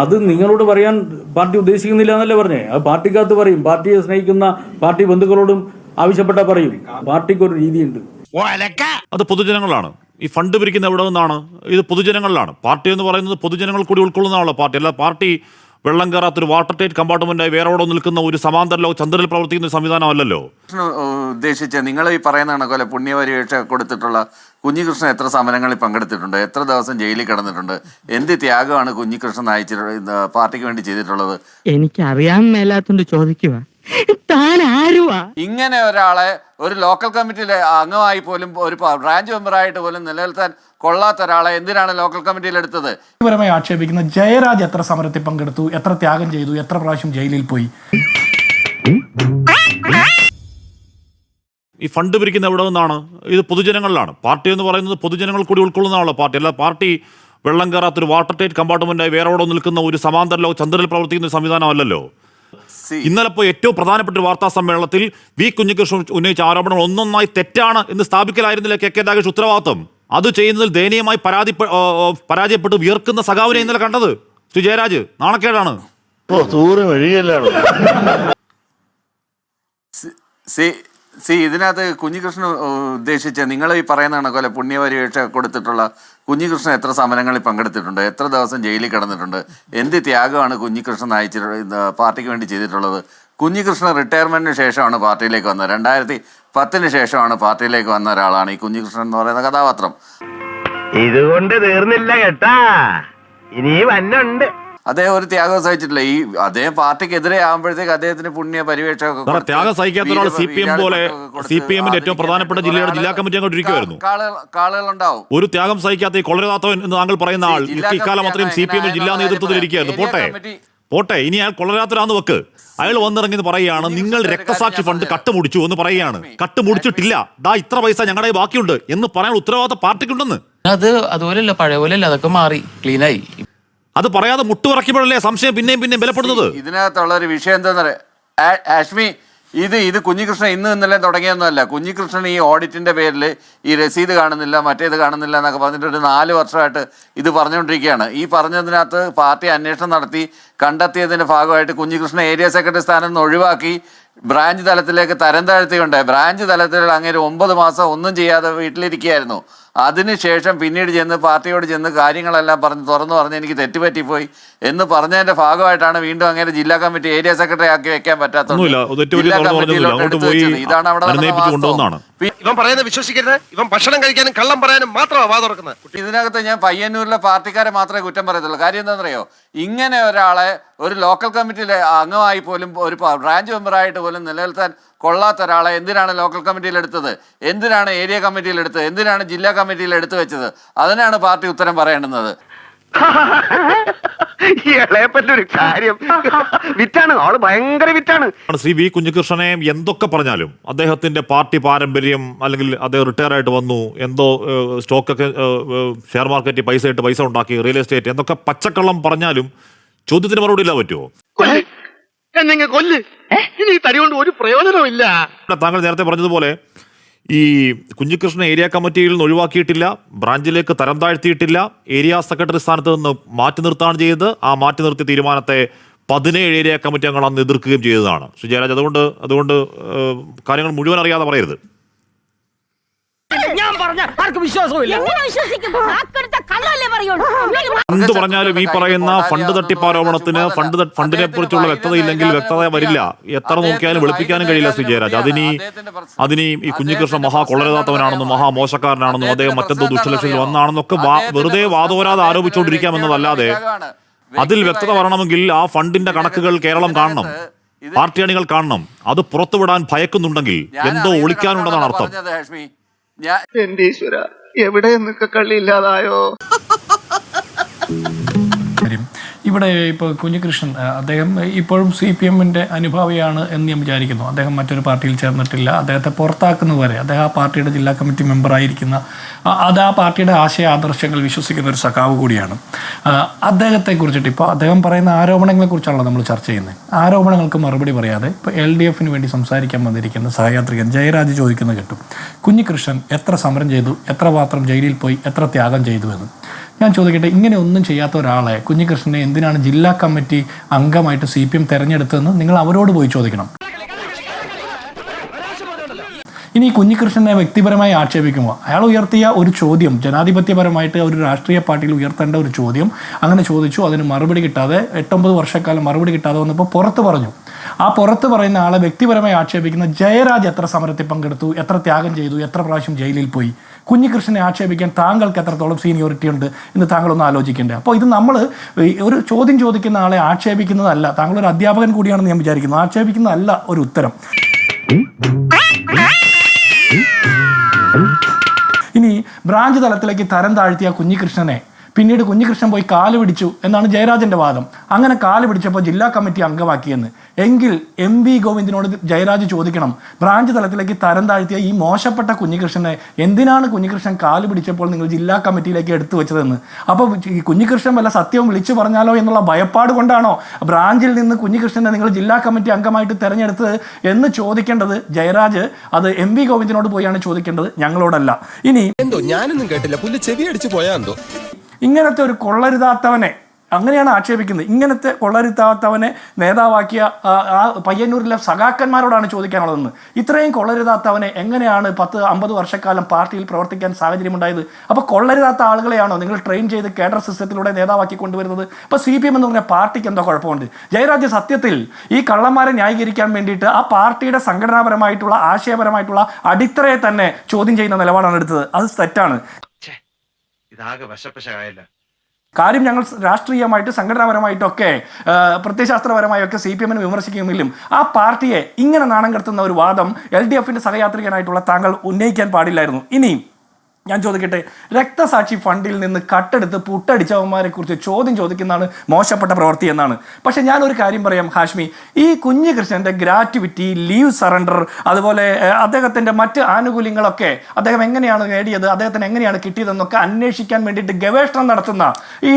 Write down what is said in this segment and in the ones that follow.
അത് നിങ്ങളോട് പറയാൻ പാർട്ടി ഉദ്ദേശിക്കുന്നില്ല എന്നല്ലേ പറഞ്ഞേ? അത് പാർട്ടിക്കകത്ത് പറയും. പാർട്ടിയെ സ്നേഹിക്കുന്ന പാർട്ടി ബന്ധുക്കളോടും ആവശ്യപ്പെട്ടാൽ പറയും. പാർട്ടിക്ക് ഒരു രീതിയുണ്ട്. അത് പൊതുജനങ്ങളാണ്. ഈ ഫണ്ട് പിരിക്കുന്ന എവിടെ നിന്നാണ്? ഇത് പൊതുജനങ്ങളിലാണ്. പാർട്ടി എന്ന് പറയുന്നത് പൊതുജനങ്ങൾ കൂടി ഉൾക്കൊള്ളുന്നതാണല്ലോ പാർട്ടി. അല്ല പാർട്ടി വെള്ളം കയറാത്തൊരു വാട്ടർ ടൈറ്റ് കമ്പാർട്ട്മെന്റായി വേറെ അവിടെ നിൽക്കുന്ന ഒരു സമാന്തര ലോ ചന്ദ്രനിൽ പ്രവർത്തിക്കുന്ന സംവിധാനം അല്ലല്ലോ? ഉദ്ദേശിച്ച നിങ്ങൾ ഈ പറയുന്ന കണക്കോലെ പുണ്യപരീക്ഷ കൊടുത്തിട്ടുള്ള കുഞ്ഞികൃഷ്ണൻ എത്ര സമരങ്ങളിൽ പങ്കെടുത്തിട്ടുണ്ട്? എത്ര ദിവസം ജയിലിൽ കിടന്നിട്ടുണ്ട്? എന്ത് ത്യാഗമാണ് കുഞ്ഞികൃഷ്ണൻ നയിച്ചിട്ടുള്ളത് പാർട്ടിക്ക് വേണ്ടി ചെയ്തിട്ടുള്ളത്? എനിക്ക് അറിയാൻ മേലാത്തോണ്ട് ചോദിക്കുക താൻ ആരുവാ? ഇങ്ങനെ ഒരാളെ ഒരു ലോക്കൽ കമ്മിറ്റിയിലെ അംഗമായി പോലും ഒരു ബ്രാഞ്ച് മെമ്പറായിട്ട് പോലും നിലനിർത്താൻ കൊള്ളാത്ത ഒരാളെ എന്തിനാണ് ലോക്കൽ കമ്മിറ്റിയിൽ എടുത്തത്? വ്യക്തിപരമായി ആക്ഷേപിക്കുന്ന ജയരാജ് എത്ര സമരത്തിൽ പങ്കെടുത്തു? എത്ര ത്യാഗം ചെയ്തു? എത്ര പ്രാവശ്യം ജയിലിൽ പോയി? ഈ ഫണ്ട് പിരിക്കുന്ന എവിടെ നിന്നാണ്? ഇത് പൊതുജനങ്ങളിലാണ്. പാർട്ടി എന്ന് പറയുന്നത് പൊതുജനങ്ങൾ കൂടി ഉൾക്കൊള്ളുന്നതാണല്ലോ പാർട്ടി. അല്ല പാർട്ടി വെള്ളം കയറാത്തൊരു വാട്ടർ ടൈറ്റ് കമ്പാർട്ട്മെന്റായി വേറെ അവിടെ നിൽക്കുന്ന ഒരു സമാന്തര ലോ ചന്ദ്രനിൽ പ്രവർത്തിക്കുന്ന ഒരു സംവിധാനമല്ലല്ലോ. ഇന്നലെ ഇപ്പോൾ ഏറ്റവും പ്രധാനപ്പെട്ട ഒരു വാർത്താ സമ്മേളനത്തിൽ വി കുഞ്ഞികൃഷ്ണൻ ഉന്നയിച്ച ആരോപണങ്ങൾ ഒന്നൊന്നായി തെറ്റാണ് എന്ന് സ്ഥാപിക്കലായിരുന്നില്ല കെ കെ രാഗേഷ് ഉത്തരവാദിത്വം. അത് ചെയ്യുന്നതിൽ ദയനീയമായി പരാതി പരാജയപ്പെട്ട് വിയർക്കുന്ന സഖാവിനെ ഇന്നലെ കണ്ടത്. ശ്രീ ജയരാജ് നാണക്കേടാണ്. സി സി ഇതിനകത്ത് കുഞ്ഞികൃഷ്ണൻ ഉദ്ദേശിച്ച് നിങ്ങൾ ഈ പറയുന്ന കണക്കോലെ പുണ്യപരീക്ഷ കൊടുത്തിട്ടുള്ള കുഞ്ഞികൃഷ്ണൻ എത്ര സമരങ്ങളിൽ പങ്കെടുത്തിട്ടുണ്ട് എത്ര ദിവസം ജയിലിൽ കിടന്നിട്ടുണ്ട് എന്ത് ത്യാഗമാണ് കുഞ്ഞികൃഷ്ണൻ അയച്ചിട്ടുള്ള പാർട്ടിക്ക് വേണ്ടി ചെയ്തിട്ടുള്ളത്? കുഞ്ഞികൃഷ്ണൻ റിട്ടയർമെന്റിന് ശേഷമാണ് പാർട്ടിയിലേക്ക് വന്നത്. രണ്ടായിരത്തി പത്തിന് ശേഷമാണ് പാർട്ടിയിലേക്ക് വന്ന ഒരാളാണ് ഈ കുഞ്ഞികൃഷ്ണൻ എന്ന് പറയുന്ന കഥാപാത്രം. ഇതുകൊണ്ട് തീർന്നില്ല കേട്ടാ. ഇനി വന്നുണ്ട് അദ്ദേഹം ഒരു ത്യാഗം സഹിച്ചിട്ടില്ല. ഈ അദ്ദേഹം പാർട്ടിക്കെതിരെ ആകുമ്പോഴത്തേക്ക് അദ്ദേഹത്തിന് പുണ്യ സാറേ, ത്യാഗം സഹിക്കാത്ത ഒരാൾ സി പി എം പോലെ സി പി എമ്മിന്റെ ഏറ്റവും പ്രധാനപ്പെട്ട ജില്ലയുടെ ജില്ലാ കമ്മിറ്റി അങ്ങോട്ട് ഇരിക്കുമായിരുന്നു കാളുകൾ ഉണ്ടാവും ഒരു ത്യാഗം സഹിക്കാത്ത ഈ കൊളരാത്തവൻ എന്ന് താങ്കൾ പറയുന്ന ആൾ ഇക്കാലം അത്രയും സി പി എമ്മിൽ ജില്ലാ നേതൃത്വത്തിൽ ഇരിക്കുകയായിരുന്നു. പോട്ടെ. പോട്ടെ. ഇനി അയാൾ കൊളരാത്തരാന്ന് വെക്ക്. അയാൾ വന്നിറങ്ങി പറയുകയാണ്. നിങ്ങൾ രക്തസാക്ഷി ഫണ്ട് കട്ട് മുടിച്ചു എന്ന് പറയുകയാണ്. കട്ട് മുടിച്ചിട്ടില്ല. ദാ ഇത്ര പൈസ ഞങ്ങളുടെ ബാക്കിയുണ്ട് എന്ന് പറയാൻ ഉത്തരവാദിത്ത പാർട്ടിക്കുണ്ടെന്ന്. അത് അതുപോലെയല്ല പഴയ പോലെയല്ല അതൊക്കെ മാറി. ക്ലീനായി. അത് പറയാതെ മുട്ടുപറക്കുമ്പോഴല്ലേ സംശയം പിന്നെയും പിന്നെയും ബലപ്പെടുന്നത്? ഇതിനകത്തുള്ള ഒരു വിഷയം എന്താന്ന് പറയാ ആഷ്മി ഇത് ഇത് കുഞ്ഞികൃഷ്ണൻ ഇന്ന് ഇന്നലെ തുടങ്ങിയൊന്നുമല്ല. കുഞ്ഞികൃഷ്ണൻ ഈ ഓഡിറ്റിന്റെ പേരിൽ ഈ രസീത് കാണുന്നില്ല മറ്റേത് കാണുന്നില്ല എന്നൊക്കെ പറഞ്ഞിട്ട് ഒരു നാല് വർഷമായിട്ട് ഇത് പറഞ്ഞുകൊണ്ടിരിക്കുകയാണ്. ഈ പറഞ്ഞതിനകത്ത് പാർട്ടി അന്വേഷണം നടത്തി കണ്ടെത്തിയതിന്റെ ഭാഗമായിട്ട് കുഞ്ഞികൃഷ്ണൻ ഏരിയ സെക്രട്ടറി സ്ഥാനം നിന്ന് ഒഴിവാക്കി ബ്രാഞ്ച് തലത്തിലേക്ക് തരം താഴ്ത്തിയുണ്ട് ബ്രാഞ്ച് തലത്തിൽ അങ്ങനെ ഒമ്പത് മാസം ഒന്നും ചെയ്യാതെ വീട്ടിലിരിക്കുകയായിരുന്നു. അതിനുശേഷം പിന്നീട് ചെന്ന് പാർട്ടിയോട് ചെന്ന് കാര്യങ്ങളെല്ലാം പറഞ്ഞ് തുറന്നു പറഞ്ഞ് എനിക്ക് തെറ്റുപറ്റിപ്പോയി എന്ന് പറഞ്ഞതിന്റെ ഭാഗമായിട്ടാണ് വീണ്ടും അങ്ങനെ ജില്ലാ കമ്മിറ്റി ഏരിയ സെക്രട്ടറി ആക്കി വെക്കാൻ പറ്റാത്തത്. ഇതാണ് അവിടെ ഇവൻ പറയുന്നത് വിശ്വസിക്കരുത്. ഇവൻ ഭക്ഷണം കഴിക്കാനും കള്ളം പറയാനും മാത്രമാണ് വാ തുറക്കുന്നത്. ഇതിനകത്ത് ഞാൻ പയ്യന്നൂരിലെ പാർട്ടിക്കാരെ മാത്രമേ കുറ്റം പറയത്തുള്ളൂ. കാര്യം എന്താണെന്നറിയോ? ഇങ്ങനെ ഒരാളെ ഒരു ലോക്കൽ കമ്മിറ്റിയിലെ അംഗമായി പോലും ഒരു ബ്രാഞ്ച് മെമ്പറായിട്ട് പോലും നിലനിർത്താൻ കൊള്ളാത്ത ഒരാളെ എന്തിനാണ് ലോക്കൽ കമ്മിറ്റിയിൽ എടുത്തത്? എന്തിനാണ് ഏരിയ കമ്മിറ്റിയിൽ എടുത്തത്? എന്തിനാണ് ജില്ലാ കമ്മിറ്റിയിൽ എടുത്തു വെച്ചത്? അതിനാണ് പാർട്ടി ഉത്തരം പറയേണ്ടുന്നത്. ഒരു കാര്യം. വിറ്റാണ്. ആൾ ഭയങ്കര വിറ്റാണ്. ശ്രീ വി കുഞ്ഞികൃഷ്ണനെ എന്തൊക്കെ പറഞ്ഞാലും അദ്ദേഹത്തിന്റെ പാർട്ടി പാരമ്പര്യം അല്ലെങ്കിൽ അദ്ദേഹം റിട്ടയർ ആയിട്ട് വന്നു എന്തോ സ്റ്റോക്ക് സ്റ്റോക്കൊക്കെ ഷെയർ മാർക്കറ്റിൽ പൈസ ഇട്ട് പൈസ ഉണ്ടാക്കി റിയൽ എസ്റ്റേറ്റ് എന്തൊക്കെ പച്ചക്കള്ളം പറഞ്ഞാലും ചോദ്യത്തിന് മറുപടി ഇല്ല പറ്റുമോ കൊല്ല്? എന്നെ കൊല്ല് ഇനി തടി കൊണ്ട് ഒരു പ്രയോജനമില്ല താങ്കൾ നേരത്തെ പറഞ്ഞതുപോലെ ഈ കുഞ്ഞികൃഷ്ണൻ ഏരിയ കമ്മിറ്റിയിൽ നിന്ന് ഒഴിവാക്കിയിട്ടില്ല ബ്രാഞ്ചിലേക്ക് തരം താഴ്ത്തിയിട്ടില്ല ഏരിയ സെക്രട്ടറി സ്ഥാനത്ത് നിന്ന് മാറ്റി നിർത്താണ് ചെയ്തത് ആ മാറ്റി നിർത്തിയ തീരുമാനത്തെ പതിനേഴ് ഏരിയ കമ്മിറ്റി അംഗങ്ങൾ അന്ന് എതിർക്കുകയും ചെയ്തതാണ്. ശ്രീ ജയരാജ് അതുകൊണ്ട് അതുകൊണ്ട് കാര്യങ്ങൾ മുഴുവൻ അറിയാതെ പറയരുത്. ആർക്കും വിശ്വാസമില്ല പറയുള്ളൂ. എന്ത് പറഞ്ഞാലും ഈ പറയുന്ന ഫണ്ട് തട്ടിപ്പ് ആരോപണത്തിന് ഫണ്ട് ഫണ്ടിനെ കുറിച്ചുള്ള വ്യക്തത ഇല്ലെങ്കിൽ വ്യക്തത വരില്ല. എത്ര നോക്കിയാലും വെളുപ്പിക്കാനും കഴിയില്ല ശ്രീ ജയരാജ്. അതിനി അതിനി ഈ കുഞ്ഞികൃഷ്ണൻ മഹാ കൊള്ളരുതാത്തവനാണെന്നും മഹാ മോശക്കാരനാണെന്നും അദ്ദേഹം മറ്റെന്തോ ദുഷ്ടലക്ഷ്യത്തിൽ വന്നാണെന്നൊക്കെ വെറുതെ വാദോരാതെ ആരോപിച്ചുകൊണ്ടിരിക്കാമെന്നതല്ലാതെ അതിൽ വ്യക്തത വരണമെങ്കിൽ ആ ഫണ്ടിന്റെ കണക്കുകൾ കേരളം കാണണം. പാർട്ടി അണികൾ കാണണം. അത് പുറത്തുവിടാൻ ഭയക്കുന്നുണ്ടെങ്കിൽ എന്തോ ഒളിക്കാനുണ്ടെന്നാണ് അർത്ഥം. ഞാൻ എന്റെ ഈശ്വര എവിടെ നിന്നൊക്കെ കള്ളി ഇല്ലാതായോ കാര്യം ഇവിടെ ഇപ്പോൾ കുഞ്ഞികൃഷ്ണൻ അദ്ദേഹം ഇപ്പോഴും സി പി എമ്മിന്റെ അനുഭാവിയാണ് എന്ന് ഞാൻ വിചാരിക്കുന്നു. അദ്ദേഹം മറ്റൊരു പാർട്ടിയിൽ ചേർന്നിട്ടില്ല. അദ്ദേഹത്തെ പുറത്താക്കുന്നതുവരെ അദ്ദേഹം ആ പാർട്ടിയുടെ ജില്ലാ കമ്മിറ്റി മെമ്പറായിരിക്കുന്ന അത് ആ പാർട്ടിയുടെ ആശയ ആദർശങ്ങൾ വിശ്വസിക്കുന്ന ഒരു സഖാവ് കൂടിയാണ്. അദ്ദേഹത്തെ കുറിച്ചിട്ട് ഇപ്പോൾ അദ്ദേഹം പറയുന്ന ആരോപണങ്ങളെക്കുറിച്ചാണല്ലോ നമ്മൾ ചർച്ച ചെയ്യുന്നത്. ആരോപണങ്ങൾക്ക് മറുപടി പറയാതെ ഇപ്പോൾ എൽ ഡി എഫിന് വേണ്ടി സംസാരിക്കാൻ വന്നിരിക്കുന്ന സഹയാത്രികൻ ജയരാജ് ചോദിക്കുന്നത് കേട്ടു. കുഞ്ഞികൃഷ്ണൻ എത്ര സമരം ചെയ്തു? എത്ര മാത്രം ജയിലിൽ പോയി? എത്ര ത്യാഗം ചെയ്തു എന്ന്. ഞാൻ ചോദിക്കട്ടെ ഇങ്ങനെ ഒന്നും ചെയ്യാത്ത ഒരാളെ കുഞ്ഞികൃഷ്ണനെ എന്തിനാണ് ജില്ലാ കമ്മിറ്റി അംഗമായിട്ട് സി പി എം തെരഞ്ഞെടുത്തതെന്ന് നിങ്ങൾ അവരോട് പോയി ചോദിക്കണം. ഇനി കുഞ്ഞികൃഷ്ണനെ വ്യക്തിപരമായി ആക്ഷേപിക്കുമോ? അയാൾ ഉയർത്തിയ ഒരു ചോദ്യം ജനാധിപത്യപരമായിട്ട് ഒരു രാഷ്ട്രീയ പാർട്ടിയിൽ ഉയർത്തേണ്ട ഒരു ചോദ്യം അങ്ങനെ ചോദിച്ചു. അതിന് മറുപടി കിട്ടാതെ എട്ടൊമ്പത് വർഷക്കാലം മറുപടി കിട്ടാതെ വന്നപ്പോൾ പുറത്ത് പറഞ്ഞു. ആ പുറത്ത് പറയുന്ന ആളെ വ്യക്തിപരമായി ആക്ഷേപിക്കുന്ന ജയരാജ് എത്ര സമരത്തിൽ പങ്കെടുത്തു എത്ര ത്യാഗം ചെയ്തു എത്ര പ്രാവശ്യം ജയിലിൽ പോയി? കുഞ്ഞികൃഷ്ണനെ ആക്ഷേപിക്കാൻ താങ്കൾക്ക് എത്രത്തോളം സീനിയോറിറ്റി ഉണ്ട് എന്ന് താങ്കളൊന്ന് ആലോചിക്കേണ്ടത് അപ്പോൾ ഇത് നമ്മൾ ഒരു ചോദ്യം ചോദിക്കുന്ന ആളെ ആക്ഷേപിക്കുന്നതല്ല താങ്കൾ ഒരു അധ്യാപകൻ കൂടിയാണെന്ന് ഞാൻ വിചാരിക്കുന്നു. ആക്ഷേപിക്കുന്നതല്ല ഒരു ഉത്തരം. ഇനി ബ്രാഞ്ച് തലത്തിലേക്ക് തരം താഴ്ത്തിയ കുഞ്ഞികൃഷ്ണനെ പിന്നീട് കുഞ്ഞികൃഷ്ണൻ പോയി കാൽ പിടിച്ചു എന്നാണ് ജയരാജന്റെ വാദം. അങ്ങനെ കാൽ പിടിച്ചപ്പോൾ ജില്ലാ കമ്മിറ്റി അംഗമാക്കിയെന്ന്. എങ്കിൽ എം വി ഗോവിന്ദനോട് ജയരാജ് ചോദിക്കണം ബ്രാഞ്ച് തലത്തിലേക്ക് തരം താഴ്ത്തിയ ഈ മോശപ്പെട്ട കുഞ്ഞികൃഷ്ണനെ എന്തിനാണ് കുഞ്ഞികൃഷ്ണൻ കാൽ പിടിച്ചപ്പോൾ നിങ്ങൾ ജില്ലാ കമ്മിറ്റിയിലേക്ക് എടുത്തു വെച്ചതെന്ന്? അപ്പോൾ ഈ കുഞ്ഞികൃഷ്ണൻ വല്ല സത്യവും വിളിച്ചു പറഞ്ഞാലോ എന്നുള്ള ഭയപ്പാട് കൊണ്ടാണോ ബ്രാഞ്ചിൽ നിന്ന് കുഞ്ഞികൃഷ്ണനെ നിങ്ങൾ ജില്ലാ കമ്മിറ്റി അംഗമായിട്ട് തെരഞ്ഞെടുത്തത് എന്ന് ചോദിക്കേണ്ടത് ജയരാജ്? അത് എം വി ഗോവിന്ദനോട് പോയാണ് ചോദിക്കേണ്ടത് ഞങ്ങളോടല്ല. ഇനി എന്തോ? ഞാനൊന്നും കേട്ടില്ല. പുല്ല് ചെവി അടിച്ചു പോയാ എന്തോ? ഇങ്ങനത്തെ ഒരു കൊള്ളരുതാത്തവനെ അങ്ങനെയാണ് ആക്ഷേപിക്കുന്നത്. ഇങ്ങനത്തെ കൊള്ളരുതാത്തവനെ നേതാവാക്കിയ ആ, പയ്യന്നൂരിലെ സഖാക്കന്മാരോടാണ് ചോദിക്കാനുള്ളതെന്ന്. ഇത്രയും കൊള്ളരുതാത്തവനെ എങ്ങനെയാണ് പത്ത് അമ്പത് വർഷക്കാലം പാർട്ടിയിൽ പ്രവർത്തിക്കാൻ സാഹചര്യമുണ്ടായത്? അപ്പോൾ കൊള്ളരുതാത്ത ആളുകളെയാണോ നിങ്ങൾ ട്രെയിൻ ചെയ്ത് കേഡർ സിസ്റ്റത്തിലൂടെ നേതാവാക്കി കൊണ്ടുവരുന്നത്? ഇപ്പോൾ സി പി എം എന്ന് പറഞ്ഞ പാർട്ടിക്ക് എന്തോ കുഴപ്പമുണ്ട്. ജയരാജ് സത്യത്തിൽ ഈ കള്ളന്മാരെ ന്യായീകരിക്കാൻ വേണ്ടിയിട്ട് ആ പാർട്ടിയുടെ സംഘടനാപരമായിട്ടുള്ള ആശയപരമായിട്ടുള്ള അടിത്തറയെ തന്നെ ചോദ്യം ചെയ്യുന്ന നിലപാടാണ് എടുത്തത്. അത് തെറ്റാണ്. ഇതാകെ വശപ്പശായല്ല കാര്യം ഞങ്ങൾ രാഷ്ട്രീയമായിട്ട് സംഘടനാപരമായിട്ടൊക്കെ പ്രത്യയശാസ്ത്രപരമായൊക്കെ സി പി എമ്മിനെ വിമർശിക്കുമെങ്കിലും ആ പാർട്ടിയെ ഇങ്ങനെ നാണം കെടുത്തുന്ന ഒരു വാദം എൽ ഡി എഫിന്റെ സഹയാത്രികനായിട്ടുള്ള താങ്കൾ ഉന്നയിക്കാൻ പാടില്ലായിരുന്നു. ഇനി ഞാൻ ചോദിക്കട്ടെ രക്തസാക്ഷി ഫണ്ടിൽ നിന്ന് കട്ടെടുത്ത് പുട്ടടിച്ചവന്മാരെ കുറിച്ച് ചോദ്യം ചോദിക്കുന്നതാണ് മോശപ്പെട്ട പ്രവൃത്തി എന്നാണ്. പക്ഷെ ഞാൻ ഒരു കാര്യം പറയാം ഹാഷ്മി. ഈ കുഞ്ഞു കൃഷ്ണന്റെ ഗ്രാറ്റുവിറ്റി ലീവ് സറണ്ടർ അതുപോലെ അദ്ദേഹത്തിന്റെ മറ്റ് ആനുകൂല്യങ്ങളൊക്കെ അദ്ദേഹം എങ്ങനെയാണ് നേടിയത് അദ്ദേഹത്തിന് എങ്ങനെയാണ് കിട്ടിയതെന്നൊക്കെ അന്വേഷിക്കാൻ വേണ്ടിയിട്ട് ഗവേഷണം നടത്തുന്ന ഈ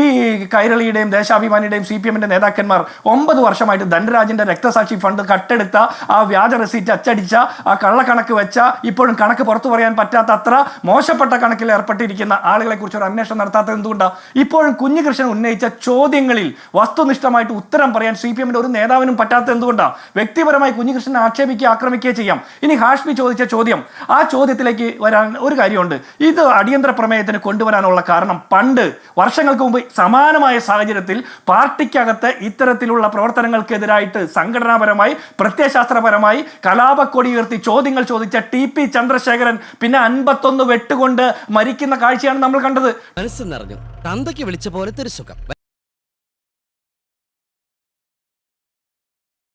കൈരളിയുടെയും ദേശാഭിമാനിയുടെയും സി പി എമ്മിന്റെ നേതാക്കന്മാർ ഒമ്പത് വർഷമായിട്ട് ധനരാജിന്റെ രക്തസാക്ഷി ഫണ്ട് കട്ടെടുത്ത ആ വ്യാജ റെസീറ്റ് അച്ചടിച്ച ആ കള്ളക്കണക്ക് വെച്ച ഇപ്പോഴും കണക്ക് പുറത്തു പറയാൻ പറ്റാത്ത അത്ര മോശപ്പെട്ട കണക്കിൽ ഏർപ്പെട്ടിരിക്കുന്ന ആളുകളെ കുറിച്ച് ഒരു അന്വേഷണം നടത്താത്തത് എന്തുകൊണ്ടാണ് ഇപ്പോഴും കുഞ്ഞുകൃഷ്ണൻ ഉന്നയിച്ച ചോദ്യങ്ങളിൽ വസ്തുനിഷ്ഠമായിട്ട് ഉത്തരം പറയാൻ സി പി ഒരു നേതാവിനും പറ്റാത്തത് എന്തുകൊണ്ടാണ് വ്യക്തിപരമായി കുഞ്ഞുകൃഷ്ണനെ ആക്ഷേപിക്കുക ആക്രമിക്കുകയോ ചെയ്യാം. ഇനി ഹാഷ്മി ചോദിച്ച ചോദ്യം ആ ചോദ്യത്തിലേക്ക് വരാൻ ഒരു കാര്യമുണ്ട്. ഇത് അടിയന്തര പ്രമേയത്തിന് കൊണ്ടുവരാനുള്ള കാരണം പണ്ട് വർഷങ്ങൾക്ക് മുമ്പ് സമാനമായ സാഹചര്യത്തിൽ പാർട്ടിക്കകത്ത് ഇത്തരത്തിലുള്ള പ്രവർത്തനങ്ങൾക്കെതിരായിട്ട് സംഘടനാപരമായി പ്രത്യയശാസ്ത്രപരമായി കലാപക്കൊടി ഉയർത്തി ചോദ്യങ്ങൾ ചോദിച്ച ടി പി ചന്ദ്രശേഖരൻ പിന്നെ അൻപത്തൊന്ന് വെട്ടുകൊണ്ട് മരിക്കുന്ന കാഴ്ചയാണ് നമ്മൾ കണ്ടത്. മനസ്സ് നിറഞ്ഞു. തന്തയ്ക്ക് വിളിച്ച പോലത്തെ ഒരു സുഖം.